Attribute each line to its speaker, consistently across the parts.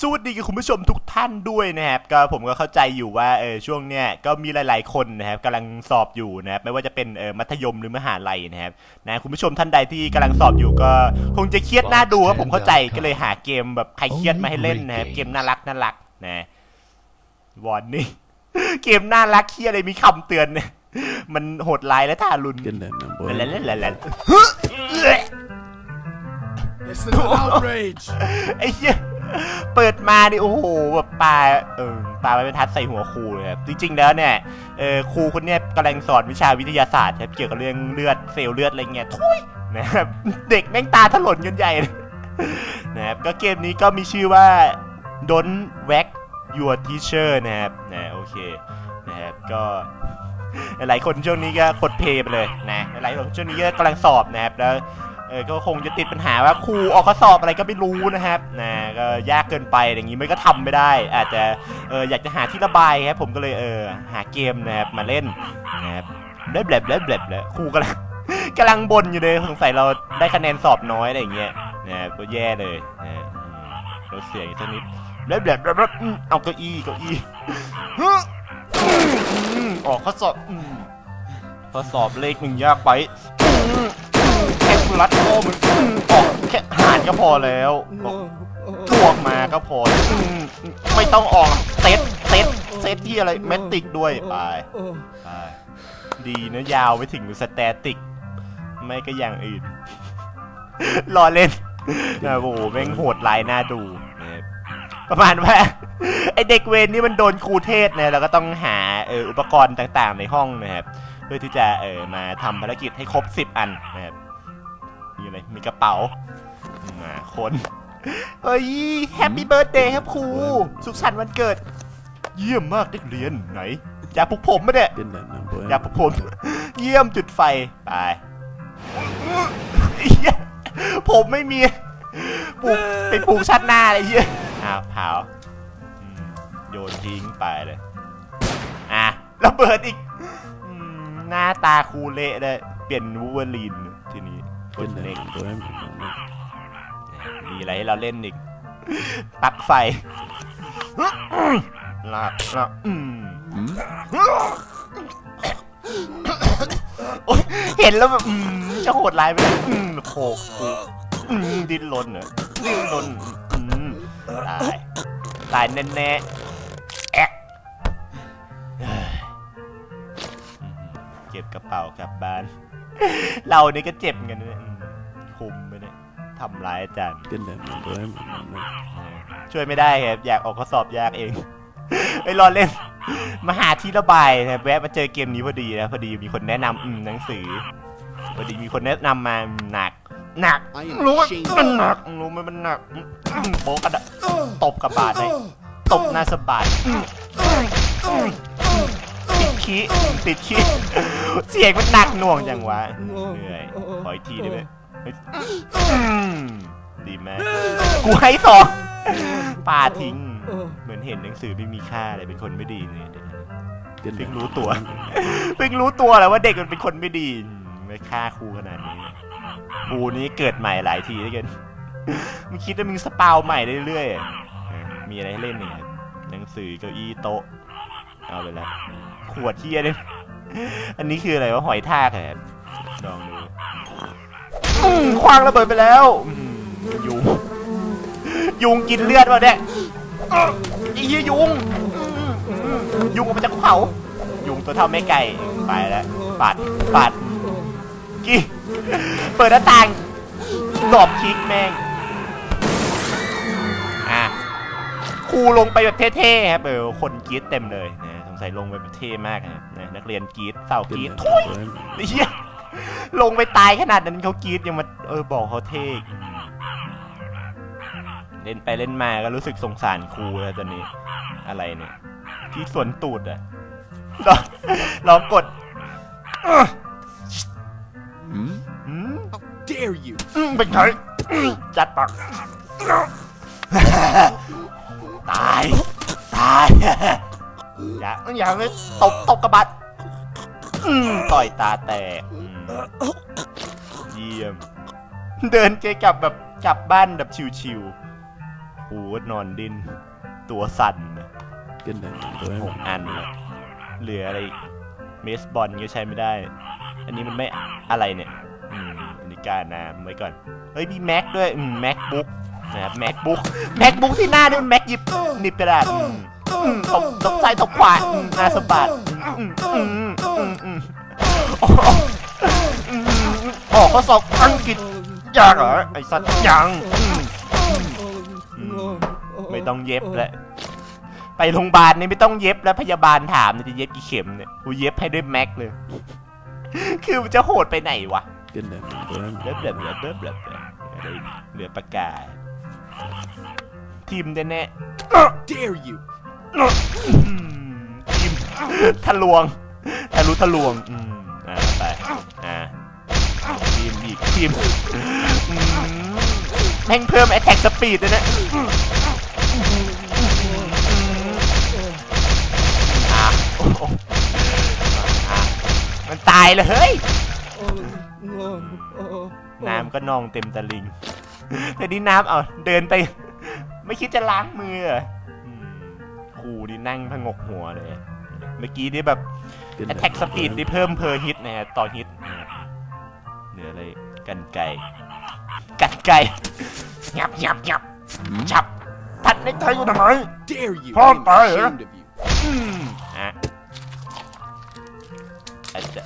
Speaker 1: สวัสดีกับคุณผู้ชมทุกท่านด้วยนะครับก็ผมก็เข้าใจอยู่ว่าเออช่วงเนี้ยก็มีหลาย ๆ คนนะครับกำลังสอบอยู่นะครับไม่ว่าจะเป็นเออมัธยมหรือมหาลัยนะครับนะคุณผู้ชมท่านใดที่กำลังสอบอยู่ก็คงจะเครียดหน้าดูครับผมเข้าใจก็เลยหาเกมแบบใครเครียดมาให้เล่นนะครับเกมน่ารักน่ารักนะวอนนี่เกมน่ารักเครียดเลยมีคำเตือนเนี่ยมันโหดร้ายและทารุณ
Speaker 2: Get that number.
Speaker 1: แล้วแล้วแล้วแล้ว
Speaker 3: It's an outrage.
Speaker 1: ไอ้เหี้ย เปิดมาดิโอ้โหแบบปลาเออปลาไม้บรรทัดใส่หัวครูเลยครับจริงๆแล้วเนี่ยเออครูคนเนี้ยกำลังสอนวิชาวิทยาศาสตร์ครับเกี่ยวกับเรื่องเลือดเซลล์เลือดอะไรเงี้ยทุยนะครับเด็กแม่งตาถลนกันใหญ่เลยนะครับก็เกมนี้ก็มีชื่อว่า Don't Whack Your Teacher นะครับนะโอเคนะครับก็หลายคนช่วงนี้ก็กดเพย์ไปเลยนะหลายคนช่วงนี้ก็กำลังสอบนะครับแล้ว เออก็คงจะติดปัญหาว่าครูออกข้อสอบอะไรก็ไม่รู้นะครับนะก็ยากเกินไปอย่างนี้มันก็ทำไม่ได้ อาจจะเอออยากจะหาที่ระบายครับผมก็เลยเออหาเกมนะครับมาเล่นนะครับเล็บเล็บเล็บเล็บเลยครูกำลังกำลังบ่นอยู่เลยสงสัยเราได้คะแนนสอบน้อยอะไรอย่างเงี้ยนะครับก็แย่เลยนะเราเสียงอีกสักนิดเล็บเล็บเล็บเล็บอืมเอาเก้าอี้เก้าอี้ออกข้อสอบข้อสอบเลขหนึ่งยากไป อืมแค่รัดโอ้มึงอืมออกแค่หารก็พอแล้วบอกตวกมาก็พออืมไม่ต้องออกเซตเซตเซตที่อะไรแมตติกด้วยไปไปดีนะยาวไปถึงสแตติก ไม่ก็อย่างอื่น รอเล่นนะโอ้โหแม่งโหดลายหน้าดูนะครับประมาณว่าไอเด็กเวรนี่มันโดนครูเทศเนี่ยเราก็ต้องหาเอออุปกรณ์ต่างๆในห้องนะครับเพื่อที่จะเออมาทำภารกิจให้ครบ 10 อันนะครับ มีอะไรมีกระเป๋ามาคนเฮ้ยแฮปปี้เบิร์ดเดย์ครับครู สุขสันต์วันเกิด เยี่ยมมากเด็กเรียนไหนอยากปลุกผมไหมเนี่ย
Speaker 2: Get that number.
Speaker 1: อยากปลุกผม เยี่ยมจุดไฟ ไปเหี้ยผมไม่มีปลูกไปปลูกชัดหน้าเลยเหี้ยอ้าวเผาอืมโยนทิ้งไปเลย อะระเบิดอีกอืมหน้าตาครูเละเลย เปลี่ยนวูเวอรีน ทีนี้ค
Speaker 2: Get
Speaker 1: น
Speaker 2: that
Speaker 1: เล็ก
Speaker 2: number.
Speaker 1: มีอะไรให้เราเล่นอีกปลั๊กไฟลากลากอืม
Speaker 2: Hmm?
Speaker 1: โอ๊ยเห็นแล้วแบบอืมจะโหดร้ายไปเลยอืมโขกกูอืมดิ้นรนเหรอดิ้นรนอืมตายตายแน่แน่ๆแอะเฮ้ยอืมเก็บกระเป๋ากลับบ้าน เรานี่ก็เจ็บเหมือนกันนะเนี่ยอืมคุมไปเนี่ยทำร้ายอาจารย์
Speaker 2: Get that number.
Speaker 1: ช่วยไม่ได้ครับอยากออกข้อสอบยากเองไอ้ยรอเล่น มาหาที่ระบายนะครับแวะมาเจอเกมนี้พอดีนะพอดีมีคนแนะนำอืมหนังสือ พอดีมีคนแนะนำมาอืมหนัก หนัก
Speaker 3: I am
Speaker 1: รู้ว่า
Speaker 3: ashamed
Speaker 1: มันหนักรู้ไหมมันหนักอืมโบกกระดะตบกับบาดเลยตบหน้าสะบาดอืมติดขี้ติดขี้ เสียงมันหนักหน่วงจังวะเหนื่อยขออีกทีได้ไหมอืมดีไหมกูให้สองปาทิ้ง เหมือนเห็นหนังสือไม่มีค่าเลยเป็นคนไม่ดีเนี่ยเด็ก
Speaker 2: Get
Speaker 1: Big
Speaker 2: that
Speaker 1: lú tủa.
Speaker 2: number.
Speaker 1: เพิ่งรู้ตัวแล้วว่าเด็กมันเป็นคนไม่ดีไม่ฆ่าครูขนาดนี้ครูนี้เกิดใหม่หลายทีด้วยกันมึงคิดว่ามึงสปาวใหม่เรื่อยๆมีอะไรให้เล่นเนี่ยหนังสือเก้าอี้โต๊ะเอาไปแล้วขวดเทียเนี่ย อันนี้คืออะไรวะหอยทากเหรอครับลองดูอืมคว้างระเบิดไปแล้วอืมยุงยุงกินเลือดวะเนี่ยอ้าวไอ้เหี้ยยุงอืมอืมยุงออกมาจากภูเขายุงตัวเท่าไม่ไก่ไปแล้วปาดปาดกี่เปิดหน้าต่างดอบคลิกแม่งอะครูลงไปแบบเท่ๆครับเออคนกรีดเต็มเลยนะ สงสัยลงไปแบบเท่มากนะครับนะนักเรียนกรีดสาวกรีด
Speaker 2: Get
Speaker 1: ทุย
Speaker 2: that number.
Speaker 1: ไอ้เหี้ยลงไปตายขนาดนั้นเขากรีดยังมาเออบอกเขาเท่อีกอืมเล่นไปเล่นมาก็รู้สึกสงสารครูแล้วตอนนี้ อะไรเนี่ยที่สวนตูดอะลองลองกด
Speaker 2: Hmm?
Speaker 1: อืม
Speaker 3: How dare you?
Speaker 1: อืมเป็นไงอืมจัดปากตาย ตาย อย่าอย่าเลยตบตบกระบาดอืมต่อยตาแตกอืมเยี่ยม เดินเกยกลับแบบกลับบ้านแบบชิวๆกูก็นอนดิน ตัวสั่นนะ
Speaker 2: Good night,
Speaker 1: หกอันนะเหลืออะไรอีกเมสบอลก็ใช้ไม่ได้ อันนี้มันไม่อะไรเนี่ยอืมอันนี้การน้ำไว้ก่อน เฮ้ยมีแม็กด้วยอืมแม็กบุ๊กนะครับแม็กบุ๊กแม็กบุ๊กที่หน้าด้วยแม็กหยิบหนิบกระดาษอืม อืมตบตบซ้ายตบขวาอืมหน้าสะบัดอืมอืมอืมอืมโอ้โหอืมออกข้อสอบอังกฤษยากเหรอไอ้สัตว์ยังอืมไม่ต้องเย็บแล้วไปโรงพยาบาลนี่ไม่ต้องเย็บแล้วพยาบาลถามเนี่ยจะเย็บกี่เข็มเนี่ยกูเย็บให้ด้วยแม็กเลย คือมันจะโหดไปไหนวะ
Speaker 2: Good night,
Speaker 1: เบิบเบิบเบิบเบิบเบิบเบิบอะไรอีกเหลือปากกาทีมแน่
Speaker 3: Dare you?
Speaker 1: ทีมทะลวงทะลุทะลวงอืมอ่าไปอ่าทีมอีกทีมอืมแม่งเพิ่ม attack speed ด้วยนะอะโอ้โหอะมันตายเลยเฮ้ยน้ำก็นองเต็มตะลิงแต่นี่น้ำเอาเดินไป ไม่คิดจะล้างมือ ครูนี่นั่งพงกหัวเลย เมื่อกี้นี่แบบ
Speaker 2: Good
Speaker 1: attack
Speaker 2: night,
Speaker 1: speed นี่เพิ่มเพอร์ฮิตนะฮะต่อฮิตเหลืออะไรกันไก่กันไก่ยับยับยับจับพัดในไทยอยู่ทำไม
Speaker 3: Dare you?
Speaker 1: Paul
Speaker 3: I'm
Speaker 1: Bear.
Speaker 3: ashamed of you.
Speaker 1: อืมอะอาจจะ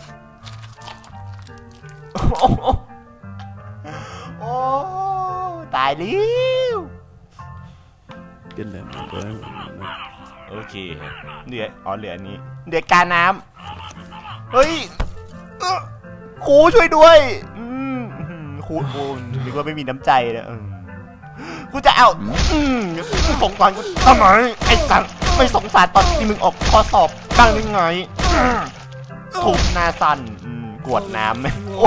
Speaker 1: โอ้โหโอ้ตายแล้ว
Speaker 2: Good night,
Speaker 1: โอเคเหลืออ๋อเหลืออันนี้เหลือการน้ำเฮ้ยครูช่วยด้วยครูโอ้นึกว่าไม่มีน้ำใจนะกูจะเอาสงสารกูทำไมไอ้สัตว์ไม่สงสารตอนที่มึงออกข้อสอบบ้างหรือไงถูกนาสันกวดน้ำไหมโอ้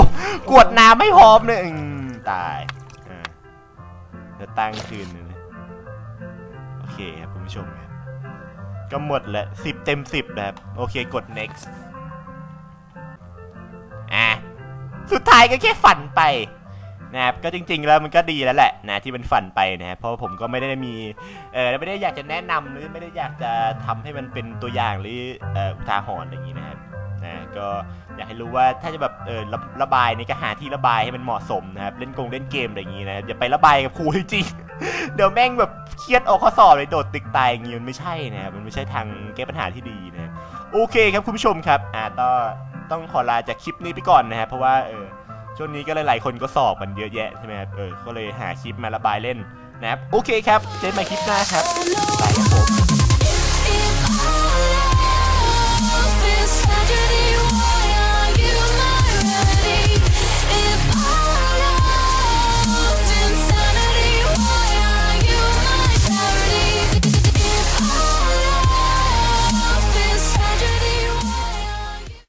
Speaker 1: กวดน้ำไม่พร้อมเลยตายจะตั้งคืนเลยโอเคครับคุณผู้ชม ก็หมดแล้วสิบเต็มสิบนะครับโอเคกด next อะสุดท้ายก็แค่ฝันไปนะครับก็จริง ๆ แล้วมันก็ดีแล้วแหละนะที่มันฝันไปนะครับเพราะผมก็ไม่ได้มีเออไม่ได้อยากจะแนะนำหรือไม่ได้อยากจะทำให้มันเป็นตัวอย่างหรือเอออุทาหรณ์อะไรอย่างนี้นะครับนะก็อยากให้รู้ว่าถ้าจะแบบเออระระบายนี่ก็หาที่ระบายให้มันเหมาะสมนะครับเล่นกงเล่นเกมอะไรอย่างนี้นะครับอย่าไประบายกับครูจริง เดี๋ยวแม่งแบบเครียดออกข้อสอบเลยโดดตึกตายอย่างงี้มันไม่ใช่นะครับมันไม่ใช่ทางแก้ปัญหาที่ดีนะครับโอเคครับคุณผู้ชมครับอ่าต้องต้องขอลาจากคลิปนี้ไปก่อนนะครับเพราะว่าเออช่วงนี้ก็หลายๆคนก็สอบกันเยอะแยะใช่ไหมครับเออก็เลยหาคลิปมาระบายเล่นนะครับโอเคครับเจอกันใหม่คลิปหน้าครับบายครับผม